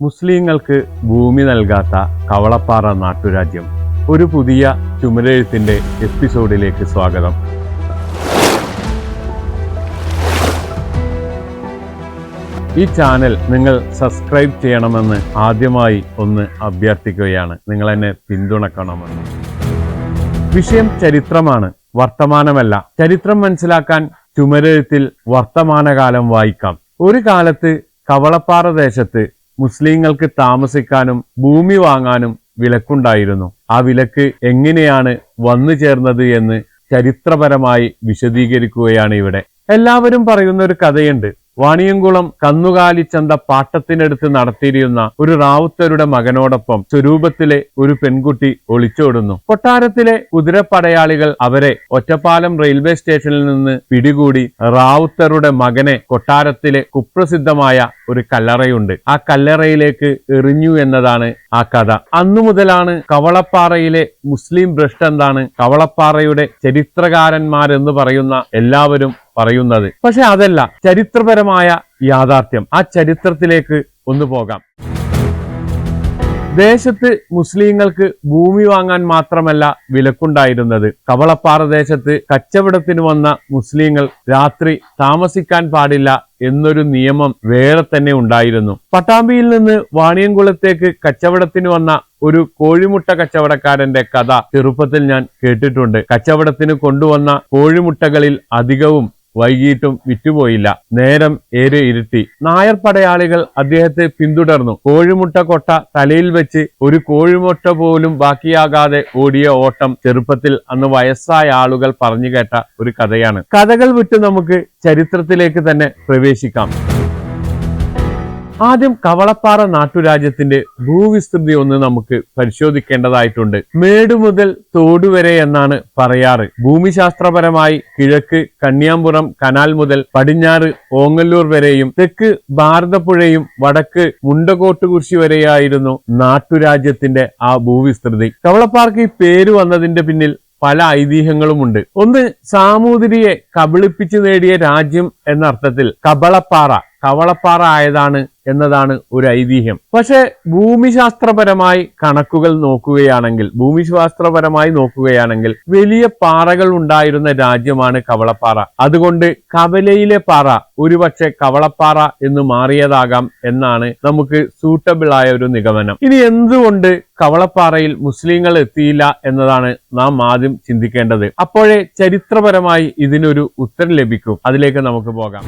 മുസ്ലിങ്ങൾക്ക് ഭൂമി നൽകാത്ത കവളപ്പാറ നാട്ടുരാജ്യം. ഒരു പുതിയ ചുമരെഴുത്തിന്റെ എപ്പിസോഡിലേക്ക് സ്വാഗതം. ഈ ചാനൽ നിങ്ങൾ സബ്സ്ക്രൈബ് ചെയ്യണമെന്ന് ആദ്യമായി ഒന്ന് അഭ്യർത്ഥിക്കുകയാണ്. നിങ്ങൾ എന്നെ പിന്തുണക്കണമെന്ന്. വിഷയം ചരിത്രമാണ്. വർത്തമാനമല്ല. ചരിത്രം മനസ്സിലാക്കാൻ ചുമരെഴുത്തിൽ വർത്തമാനകാലം വായിക്കാം. ഒരു കാലത്ത് കവളപ്പാറ ദേശത്ത് മുസ്ലിങ്ങൾക്ക് താമസിക്കാനും ഭൂമി വാങ്ങാനും വിലക്കുണ്ടായിരുന്നു. ആ വിലക്ക് എങ്ങനെയാണ് വന്നു ചേർന്നത് എന്ന് ചരിത്രപരമായി വിശദീകരിക്കുകയാണ് ഇവിടെ. എല്ലാവരും പറയുന്ന ഒരു കഥയുണ്ട്. വാണിയംകുളം കന്നുകാലിച്ചന്ത പാട്ടത്തിനടുത്ത് നടത്തിയിരുന്ന ഒരു റാവുത്തരുടെ മകനോടൊപ്പം സ്വരൂപത്തിലെ ഒരു പെൺകുട്ടി ഒളിച്ചോടുന്നു. കൊട്ടാരത്തിലെ കുതിരപ്പടയാളികൾ അവരെ ഒറ്റപ്പാലം റെയിൽവേ സ്റ്റേഷനിൽ നിന്ന് പിടികൂടി റാവുത്തരുടെ മകനെ കൊട്ടാരത്തിലെ കുപ്രസിദ്ധമായ ഒരു കല്ലറയുണ്ട്. ആ കല്ലറയിലേക്ക് എറിഞ്ഞു എന്നതാണ് ആ കഥ. അന്നു മുതലാണ് കവളപ്പാറയിലെ മുസ്ലിം ഭ്രഷ്ട് എന്താണ് കവളപ്പാറയുടെ ചരിത്രകാരന്മാരെന്ന് പറയുന്ന എല്ലാവരും പറയുന്നത്. പക്ഷെ അതല്ല ചരിത്രപരമായ യാഥാർത്ഥ്യം. ആ ചരിത്രത്തിലേക്ക് ഒന്ന് പോകാം. ദേശത്ത് മുസ്ലിങ്ങൾക്ക് ഭൂമി വാങ്ങാൻ മാത്രമല്ല വിലക്കുണ്ടായിരുന്നത്. കവളപ്പാറ ദേശത്ത് കച്ചവടത്തിന് വന്ന മുസ്ലിങ്ങൾ രാത്രി താമസിക്കാൻ പാടില്ല എന്നൊരു നിയമം വേറെ തന്നെ ഉണ്ടായിരുന്നു. പട്ടാമ്പിയിൽ നിന്ന് വാണിയംകുളത്തേക്ക് കച്ചവടത്തിന് വന്ന ഒരു കോഴിമുട്ട കച്ചവടക്കാരന്റെ കഥ ചെറുപ്പത്തിൽ ഞാൻ കേട്ടിട്ടുണ്ട്. കച്ചവടത്തിന് കൊണ്ടുവന്ന കോഴിമുട്ടകളിൽ അധികവും വൈകിട്ടും വിറ്റുപോയില്ല. നേരം ഏറെ ഇരുട്ടി. നായർ പടയാളികൾ അദ്ദേഹത്തെ പിന്തുടർന്നു. കോഴിമുട്ട കൊട്ട തലയിൽ വെച്ച് ഒരു കോഴിമുട്ട പോലും ബാക്കിയാകാതെ ഓടിയ ഓട്ടം ചെറുപ്പത്തിൽ അന്ന് വയസ്സായ ആളുകൾ പറഞ്ഞു കേട്ട ഒരു കഥയാണ്. കഥകൾ വിട്ട് നമുക്ക് ചരിത്രത്തിലേക്ക് തന്നെ പ്രവേശിക്കാം. ആദ്യം കവളപ്പാറ നാട്ടുരാജ്യത്തിന്റെ ഭൂവിസ്തൃതി ഒന്ന് നമുക്ക് പരിശോധിക്കേണ്ടതായിട്ടുണ്ട്. മേട് മുതൽ തോട് വരെ എന്നാണ് പറയാറ്. ഭൂമിശാസ്ത്രപരമായി കിഴക്ക് കന്യാമ്പുറം കനാൽ മുതൽ പടിഞ്ഞാറ് ഓങ്ങല്ലൂർ വരെയും തെക്ക് ഭാരതപ്പുഴയും വടക്ക് മുണ്ടകോട്ടുകുരിശി വരെയായിരുന്നു നാട്ടുരാജ്യത്തിന്റെ ആ ഭൂവിസ്തൃതി. കവളപ്പാറയ്ക്ക് ഈ പേര് വന്നതിന്റെ പിന്നിൽ പല ഐതിഹ്യങ്ങളുമുണ്ട്. ഒന്ന് സാമൂതിരിയെ കബളിപ്പിച്ചു നേടിയ രാജ്യം എന്ന അർത്ഥത്തിൽ കബളപ്പാറ. കവളപ്പാറ ആയതാണ് എന്നതാണ് ഒരു ഐതിഹ്യം. പക്ഷെ ഭൂമിശാസ്ത്രപരമായി കണക്കുകൾ നോക്കുകയാണെങ്കിൽ ഭൂമിശാസ്ത്രപരമായി നോക്കുകയാണെങ്കിൽ വലിയ പാറകൾ ഉണ്ടായിരുന്ന രാജ്യമാണ് കവളപ്പാറ. അതുകൊണ്ട് കവലയിലെ പാറ ഒരുപക്ഷെ കവളപ്പാറ എന്ന് മാറിയതാകാം എന്നാണ് നമുക്ക് സൂട്ടബിൾ ആയ ഒരു നിഗമനം. ഇനി എന്തുകൊണ്ട് കവളപ്പാറയിൽ മുസ്ലിങ്ങൾ എത്തിയില്ല എന്നതാണ് നാം ആദ്യം ചിന്തിക്കേണ്ടത്. അപ്പോഴേ ചരിത്രപരമായി ഇതിനൊരു ഉത്തരം ലഭിക്കും. അതിലേക്ക് നമുക്ക് പോകാം.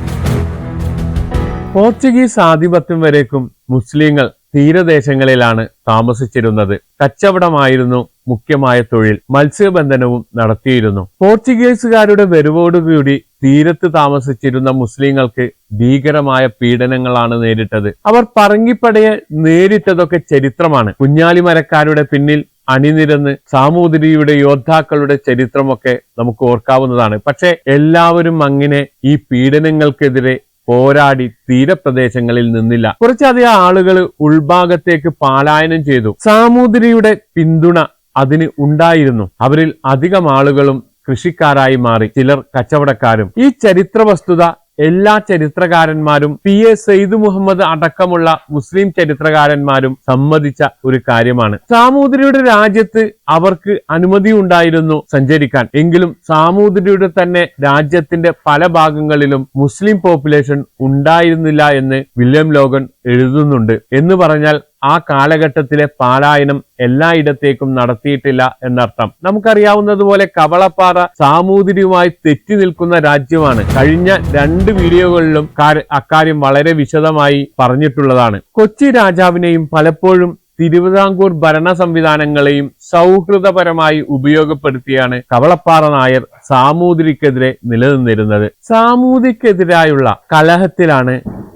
പോർച്ചുഗീസ് ആധിപത്യം വരേക്കും മുസ്ലിങ്ങൾ തീരദേശങ്ങളിലാണ് താമസിച്ചിരുന്നത്. കച്ചവടമായിരുന്നു മുഖ്യമായ തൊഴിൽ. മത്സ്യബന്ധനവും നടത്തിയിരുന്നു. പോർച്ചുഗീസുകാരുടെ വരവോടുകൂടി തീരത്ത് താമസിച്ചിരുന്ന മുസ്ലിങ്ങൾക്ക് ഭീകരമായ പീഡനങ്ങളാണ് നേരിട്ടത്. അവർ പറങ്കിപ്പടയെ നേരിട്ടതൊക്കെ ചരിത്രമാണ്. കുഞ്ഞാലിമരക്കാരുടെ പിന്നിൽ അണിനിരന്ന് സാമൂതിരിയുടെ യോദ്ധാക്കളുടെ ചരിത്രമൊക്കെ നമുക്ക് ഓർക്കാവുന്നതാണ്. പക്ഷെ എല്ലാവരും അങ്ങനെ ഈ പീഡനങ്ങൾക്കെതിരെ പോരാടി തീരപ്രദേശങ്ങളിൽ നിന്നില്ല. കുറച്ചധികം ആളുകൾ ഉൾഭാഗത്തേക്ക് പാലായനം ചെയ്തു. സാമൂതിരിയുടെ പിന്തുണ അതിന് ഉണ്ടായിരുന്നു. അവരിൽ അധികം ആളുകളും കൃഷിക്കാരായി മാറി. ചിലർ കച്ചവടക്കാരും. ഈ ചരിത്ര വസ്തുത എല്ലാ ചരിത്രകാരന്മാരും പി എ സെയ്ദ് മുഹമ്മദ് അടക്കമുള്ള മുസ്ലിം ചരിത്രകാരന്മാരും സമ്മതിച്ച ഒരു കാര്യമാണ്. സാമൂതിരിയുടെ രാജ്യത്ത് അവർക്ക് അനുമതി ഉണ്ടായിരുന്നു സഞ്ചരിക്കാൻ. എങ്കിലും സാമൂതിരിയുടെ തന്നെ രാജ്യത്തിന്റെ പല ഭാഗങ്ങളിലും മുസ്ലിം പോപ്പുലേഷൻ ഉണ്ടായിരുന്നില്ല എന്ന് വില്യം ലോഗൻ എഴുതുന്നുണ്ട്. എന്ന് പറഞ്ഞാൽ ആ കാലഘട്ടത്തിലെ പാലായനം എല്ലായിടത്തേക്കും നടത്തിയിട്ടില്ല എന്നർത്ഥം. നമുക്കറിയാവുന്നതുപോലെ കവളപ്പാറ സാമൂതിരിയുമായി തെറ്റി നിൽക്കുന്ന രാജ്യമാണ്. കഴിഞ്ഞ രണ്ട് വീഡിയോകളിലും കാര- അക്കാര്യം വളരെ വിശദമായി പറഞ്ഞിട്ടുള്ളതാണ്. കൊച്ചി രാജാവിനെയും പലപ്പോഴും തിരുവിതാംകൂർ ഭരണ സംവിധാനങ്ങളെയും സൗഹൃദപരമായി ഉപയോഗപ്പെടുത്തിയാണ് കവളപ്പാറ നായർ സാമൂതിരിക്കെതിരെ നിലനിന്നിരുന്നത്. സാമൂതിരിക്കെതിരായുള്ള കലഹത്തിലാണ്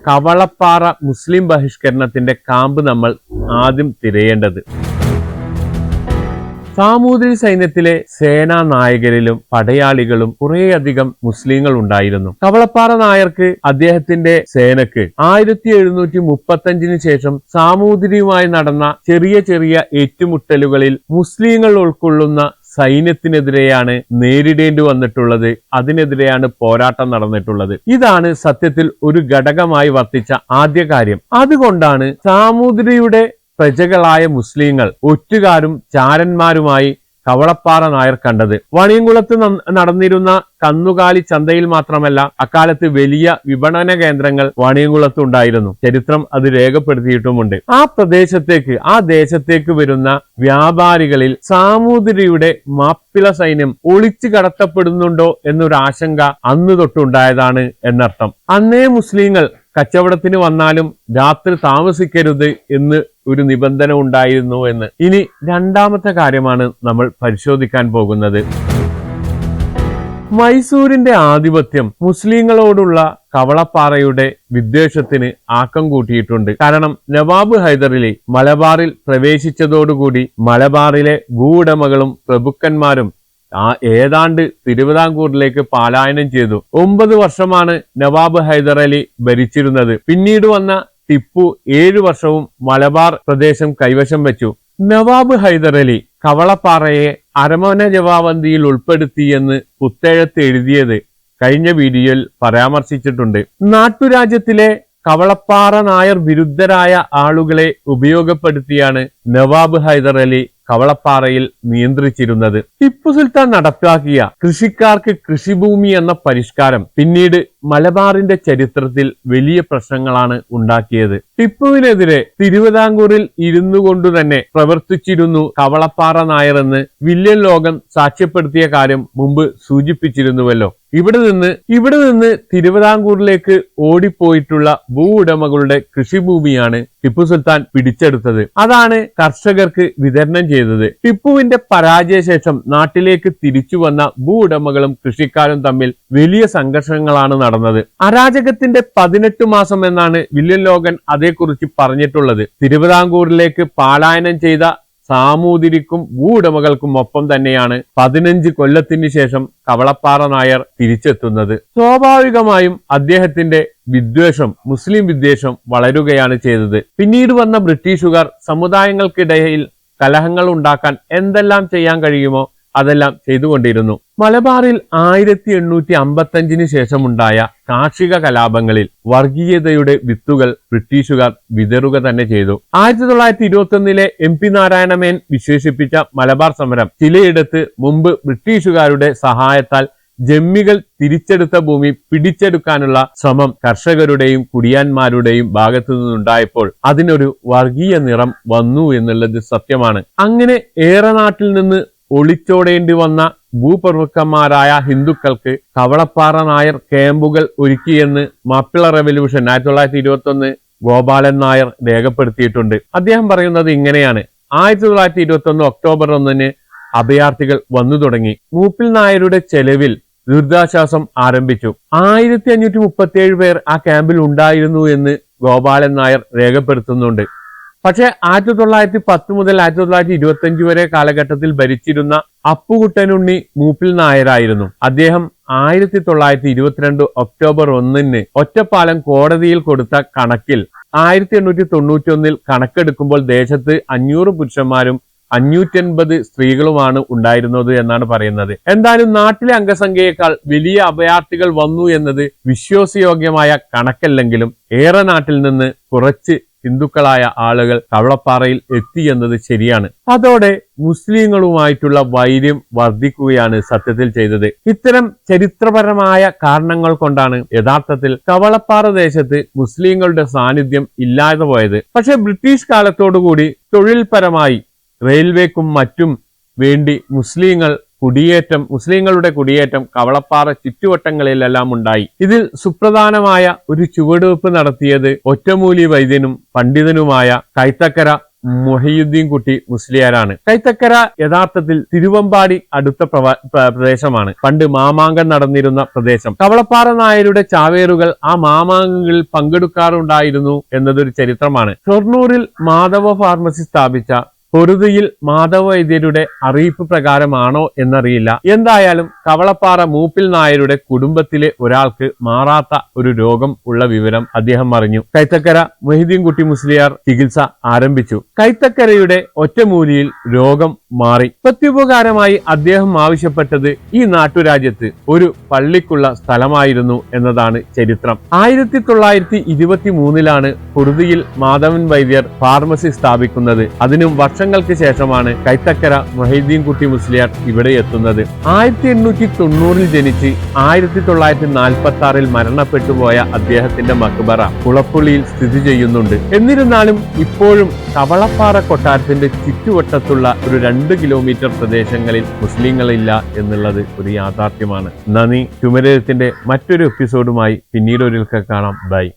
കവളപ്പാറ മുസ്ലിം ബഹിഷ്കരണത്തിന്റെ കാമ്പ് നമ്മൾ ആദ്യം തിരയേണ്ടത്. സാമൂതിരി സൈന്യത്തിലെ സേനാ നായകരിലും പടയാളികളും കുറേയധികം മുസ്ലിങ്ങൾ ഉണ്ടായിരുന്നു. കവളപ്പാറ നായർക്ക് അദ്ദേഹത്തിന്റെ സേനക്ക് ആയിരത്തി എഴുന്നൂറ്റി മുപ്പത്തഞ്ചിന് ശേഷം സാമൂതിരിയുമായി നടന്ന ചെറിയ ചെറിയ ഏറ്റുമുട്ടലുകളിൽ മുസ്ലിങ്ങൾ ഉൾക്കൊള്ളുന്ന സൈന്യത്തിനെതിരെയാണ് നേരിടേണ്ടി വന്നിട്ടുള്ളത്. അതിനെതിരെയാണ് പോരാട്ടം നടന്നിട്ടുള്ളത്. ഇതാണ് സത്യത്തിൽ ഒരു ഘടകമായി വർത്തിച്ച ആദ്യ കാര്യം. അതുകൊണ്ടാണ് സാമൂതിരിയുടെ പ്രജകളായ മുസ്ലിങ്ങൾ ഒറ്റുകാരും ചാരന്മാരുമായി കവളപ്പാറ നായർ കണ്ടത്. വണിയംകുളത്ത് നടന്നിരുന്ന കന്നുകാലി ചന്തയിൽ മാത്രമല്ല അക്കാലത്ത് വലിയ വിപണന കേന്ദ്രങ്ങൾ വാണിയംകുളത്ത് ഉണ്ടായിരുന്നു. ചരിത്രം അത് രേഖപ്പെടുത്തിയിട്ടുമുണ്ട്. ആ പ്രദേശത്തേക്ക് ആ ദേശത്തേക്ക് വരുന്ന വ്യാപാരികളിൽ സാമൂതിരിയുടെ മാപ്പിള സൈന്യം ഒളിച്ചു കടത്തപ്പെടുന്നുണ്ടോ എന്നൊരു ആശങ്ക അന്ന് തൊട്ടുണ്ടായതാണ് എന്നർത്ഥം. അന്നേ മുസ്ലിങ്ങൾ കച്ചവടത്തിന് വന്നാലും രാത്രി താമസിക്കരുത് എന്ന് ഒരു നിബന്ധന ഉണ്ടായിരുന്നു എന്ന്. ഇനി രണ്ടാമത്തെ കാര്യമാണ് നമ്മൾ പരിശോധിക്കാൻ പോകുന്നത്. മൈസൂരിന്റെ ആധിപത്യം മുസ്ലിങ്ങളോടുള്ള കവളപ്പാറയുടെ വിദ്വേഷത്തിന് ആക്കം കൂട്ടിയിട്ടുണ്ട്. കാരണം നവാബ് ഹൈദറിലെ മലബാറിൽ പ്രവേശിച്ചതോടുകൂടി മലബാറിലെ ഭൂവുടമകളും പ്രഭുക്കന്മാരും ആ ഏതാണ്ട് തിരുവിതാംകൂറിലേക്ക് പാലായനം ചെയ്തു. ഒമ്പത് വർഷമാണ് നവാബ് ഹൈദർ അലി ഭരിച്ചിരുന്നത്. പിന്നീട് വന്ന ടിപ്പു ഏഴു വർഷവും മലബാർ പ്രദേശം കൈവശം വെച്ചു. നവാബ് ഹൈദർ അലി കവളപ്പാറയെ അരമന ജവാബന്തിയിൽ ഉൾപ്പെടുത്തിയെന്ന് പുത്തേഴത്ത് എഴുതിയത് കഴിഞ്ഞ വീഡിയോയിൽ പരാമർശിച്ചിട്ടുണ്ട്. നാട്ടുരാജ്യത്തിലെ കവളപ്പാറ നായർ വിരുദ്ധരായ ആളുകളെ ഉപയോഗപ്പെടുത്തിയാണ് നവാബ് ഹൈദർ അലി കവളപ്പാറയിൽ നിയന്ത്രിച്ചിരുന്നത് ടിപ്പു സുൽത്താൻ നടപ്പാക്കിയ കൃഷിക്കാർക്ക് കൃഷിഭൂമി എന്ന പരിഷ്കാരം പിന്നീട് മലബാറിന്റെ ചരിത്രത്തിൽ വലിയ പ്രശ്നങ്ങളാണ് ഉണ്ടാക്കിയത്. ടിപ്പുവിനെതിരെ തിരുവിതാംകൂറിൽ ഇരുന്നു കൊണ്ടു തന്നെ പ്രവർത്തിച്ചിരുന്നു കവളപ്പാറ നായർ എന്ന് വില്യൻ ലോകം സാക്ഷ്യപ്പെടുത്തിയ കാര്യം മുമ്പ് സൂചിപ്പിച്ചിരുന്നുവല്ലോ. ഇവിടെ നിന്ന് ഇവിടെ നിന്ന് തിരുവിതാംകൂറിലേക്ക് ഓടിപ്പോയിട്ടുള്ള ഭൂ ഉടമകളുടെ കൃഷിഭൂമിയാണ് ടിപ്പു സുൽത്താൻ പിടിച്ചെടുത്തത്. അതാണ് കർഷകർക്ക് വിതരണം ചെയ്തത്. ടിപ്പുവിന്റെ പരാജയശേഷം നാട്ടിലേക്ക് തിരിച്ചു വന്ന ഭൂ ഉടമകളും കൃഷിക്കാരും തമ്മിൽ വലിയ സംഘർഷങ്ങളാണ് നടന്നത്. അരാജകത്തിന്റെ പതിനെട്ട് മാസം എന്നാണ് വില്യം ലോകൻ അതേക്കുറിച്ച് പറഞ്ഞിട്ടുള്ളത്. തിരുവിതാംകൂറിലേക്ക് പാലായനം ചെയ്ത സാമൂതിരിക്കും ഭൂവുടമകൾക്കും ഒപ്പം തന്നെയാണ് പതിനഞ്ച് കൊല്ലത്തിന് ശേഷം കവളപ്പാറ നായർ തിരിച്ചെത്തുന്നത്. സ്വാഭാവികമായും അദ്ദേഹത്തിന്റെ വിദ്വേഷം മുസ്ലിം വിദ്വേഷം വളരുകയാണ് ചെയ്തത്. പിന്നീട് വന്ന ബ്രിട്ടീഷുകാർ സമുദായങ്ങൾക്കിടയിൽ കലഹങ്ങൾ ഉണ്ടാക്കാൻ എന്തെല്ലാം ചെയ്യാൻ കഴിയുമോ അതെല്ലാം ചെയ്തുകൊണ്ടിരുന്നു. മലബാറിൽ ആയിരത്തി എണ്ണൂറ്റി അമ്പത്തഞ്ചിന് ശേഷമുണ്ടായ കാർഷിക കലാപങ്ങളിൽ വർഗീയതയുടെ വിത്തുകൾ ബ്രിട്ടീഷുകാർ വിതറുക തന്നെ ചെയ്തു. ആയിരത്തി തൊള്ളായിരത്തി ഇരുപത്തി ഒന്നിലെ എം പി നാരായണമേൻ വിശേഷിപ്പിച്ച മലബാർ സമരം ചിലയിടത്ത് മുമ്പ് ബ്രിട്ടീഷുകാരുടെ സഹായത്താൽ ജമ്മികൾ തിരിച്ചെടുത്ത ഭൂമി പിടിച്ചെടുക്കാനുള്ള ശ്രമം കർഷകരുടെയും കുടിയാന്മാരുടെയും ഭാഗത്തു നിന്നുണ്ടായപ്പോൾ അതിനൊരു വർഗീയ നിറം വന്നു എന്നുള്ളത് സത്യമാണ്. അങ്ങനെ ഏറെ നാട്ടിൽ നിന്ന് ഒളിച്ചോടേണ്ടി വന്ന ഭൂപ്രഭുക്കന്മാരായ ഹിന്ദുക്കൾക്ക് കവളപ്പാറ നായർ ക്യാമ്പുകൾ ഒരുക്കിയെന്ന് മാപ്പിള റെവല്യൂഷൻ ആയിരത്തി തൊള്ളായിരത്തി ഇരുപത്തി ഒന്ന് ഗോപാലൻ നായർ രേഖപ്പെടുത്തിയിട്ടുണ്ട്. അദ്ദേഹം പറയുന്നത് ഇങ്ങനെയാണ്. ആയിരത്തി തൊള്ളായിരത്തി ഇരുപത്തി ഒന്ന് ഒക്ടോബർ ഒന്നിന് അഭയാർത്ഥികൾ വന്നു തുടങ്ങി. മൂപ്പിൽ നായരുടെ ചെലവിൽ ദുരിതാശ്വാസം ആരംഭിച്ചു. ആയിരത്തി അഞ്ഞൂറ്റി മുപ്പത്തി ഏഴ് പേർ ആ ക്യാമ്പിൽ ഉണ്ടായിരുന്നു എന്ന് ഗോപാലൻ നായർ രേഖപ്പെടുത്തുന്നുണ്ട്. പക്ഷേ ആയിരത്തി തൊള്ളായിരത്തി പത്ത് മുതൽ ആയിരത്തി തൊള്ളായിരത്തി ഇരുപത്തി അഞ്ച് വരെ കാലഘട്ടത്തിൽ ഭരിച്ചിരുന്ന അപ്പുകുട്ടനുണ്ണി മൂപ്പിൽ നായരായിരുന്നു. അദ്ദേഹം ആയിരത്തി തൊള്ളായിരത്തി ഇരുപത്തിരണ്ട് ഒക്ടോബർ ഒന്നിന് ഒറ്റപ്പാലം കോടതിയിൽ കൊടുത്ത കണക്കിൽ ആയിരത്തി എണ്ണൂറ്റി തൊണ്ണൂറ്റി ഒന്നിൽ കണക്കെടുക്കുമ്പോൾ ദേശത്ത് അഞ്ഞൂറ് പുരുഷന്മാരും അഞ്ഞൂറ്റൻപത് സ്ത്രീകളുമാണ് ഉണ്ടായിരുന്നത് എന്നാണ് പറയുന്നത്. എന്തായാലും നാട്ടിലെ അംഗസംഖ്യയേക്കാൾ വലിയ അഭയാർത്ഥികൾ വന്നു എന്നത് വിശ്വാസയോഗ്യമായ കണക്കല്ലെങ്കിലും ഏറെ നാട്ടിൽ നിന്ന് കുറച്ച് ഹിന്ദുക്കളായ ആളുകൾ കവളപ്പാറയിൽ എത്തി എന്നത് ശരിയാണ്. അതോടെ മുസ്ലിങ്ങളുമായിട്ടുള്ള വൈര്യം വർദ്ധിക്കുകയാണ് സത്യത്തിൽ ചെയ്തത്. ഇത്തരം ചരിത്രപരമായ കാരണങ്ങൾ കൊണ്ടാണ് യഥാർത്ഥത്തിൽ കവളപ്പാറ ദേശത്ത് മുസ്ലിങ്ങളുടെ സാന്നിധ്യം ഇല്ലാതെ പോയത്. പക്ഷെ ബ്രിട്ടീഷ് കാലത്തോടുകൂടി തൊഴിൽപരമായി റെയിൽവേക്കും മറ്റും വേണ്ടി മുസ്ലിങ്ങൾ കുടിയേറ്റം മുസ്ലിങ്ങളുടെ കുടിയേറ്റം കവളപ്പാറ ചുറ്റുവട്ടങ്ങളിലെല്ലാം ഉണ്ടായി. ഇതിൽ സുപ്രധാനമായ ഒരു ചുവടുവെപ്പ് നടത്തിയത് ഒറ്റമൂലി വൈദ്യനും പണ്ഡിതനുമായ കൈത്തക്കര മൊഹിയുദ്ദീൻ കുട്ടി മുസ്ലിയാരാണ്. കൈത്തക്കര യഥാർത്ഥത്തിൽ തിരുവമ്പാടി അടുത്ത പ്രദേശമാണ്. പണ്ട് മാമാങ്കം നടന്നിരുന്ന പ്രദേശം. കവളപ്പാറ നായരുടെ ചാവേറുകൾ ആ മാമാങ്കങ്ങളിൽ പങ്കെടുക്കാറുണ്ടായിരുന്നു എന്നതൊരു ചരിത്രമാണ്. ഷൊർണൂരിൽ മാധവ ഫാർമസി സ്ഥാപിച്ച പൊറുതിയിൽ മാധവ വൈദ്യരുടെ അറിയിപ്പ് പ്രകാരമാണോ എന്നറിയില്ല. എന്തായാലും കവളപ്പാറ മൂപ്പിൽ നായരുടെ കുടുംബത്തിലെ ഒരാൾക്ക് മാറാത്ത ഒരു രോഗം ഉള്ള വിവരം അദ്ദേഹം അറിഞ്ഞു. കൈത്തക്കര മൊഹിദ്ദീൻകുട്ടി മുസ്ലിയാർ ചികിത്സ ആരംഭിച്ചു. കൈത്തക്കരയുടെ ഒറ്റമൂലിയിൽ രോഗം മാറി. പ്രത്യുപകാരമായി അദ്ദേഹം ആവശ്യപ്പെട്ടത് ഈ നാട്ടുരാജ്യത്ത് ഒരു പള്ളിക്കുള്ള സ്ഥലമായിരുന്നു എന്നതാണ് ചരിത്രം. ആയിരത്തി തൊള്ളായിരത്തി ഇരുപത്തി മൂന്നിലാണ് പൊറുതിയിൽ മാധവൻ വൈദ്യർ ഫാർമസി സ്ഥാപിക്കുന്നത്. അതിനും വർഷങ്ങൾക്ക് ശേഷമാണ് കൈത്തക്കര മൊഹീദ്ദീൻ കുട്ടി മുസ്ലിയാർ ഇവിടെ എത്തുന്നത്. ആയിരത്തി എണ്ണൂറ്റി തൊണ്ണൂറിൽ ജനിച്ച് ആയിരത്തി തൊള്ളായിരത്തി നാൽപ്പത്തി ആറിൽ മരണപ്പെട്ടു പോയ അദ്ദേഹത്തിന്റെ മക്ബറ കുളപ്പുള്ളിയിൽ സ്ഥിതി ചെയ്യുന്നുണ്ട്. എന്നിരുന്നാലും ഇപ്പോഴും കവളപ്പാറ കൊട്ടാരത്തിന്റെ ചുറ്റുവട്ടത്തുള്ള ഒരു രണ്ട് കിലോമീറ്റർ പ്രദേശങ്ങളിൽ മുസ്ലിങ്ങളില്ല എന്നുള്ളത് ഒരു യാഥാർത്ഥ്യമാണ്. നന്ദി. ചുമരത്തിന്റെ മറ്റൊരു എപ്പിസോഡുമായി പിന്നീട് ഒരിക്കൽ കാണാം. ബൈ.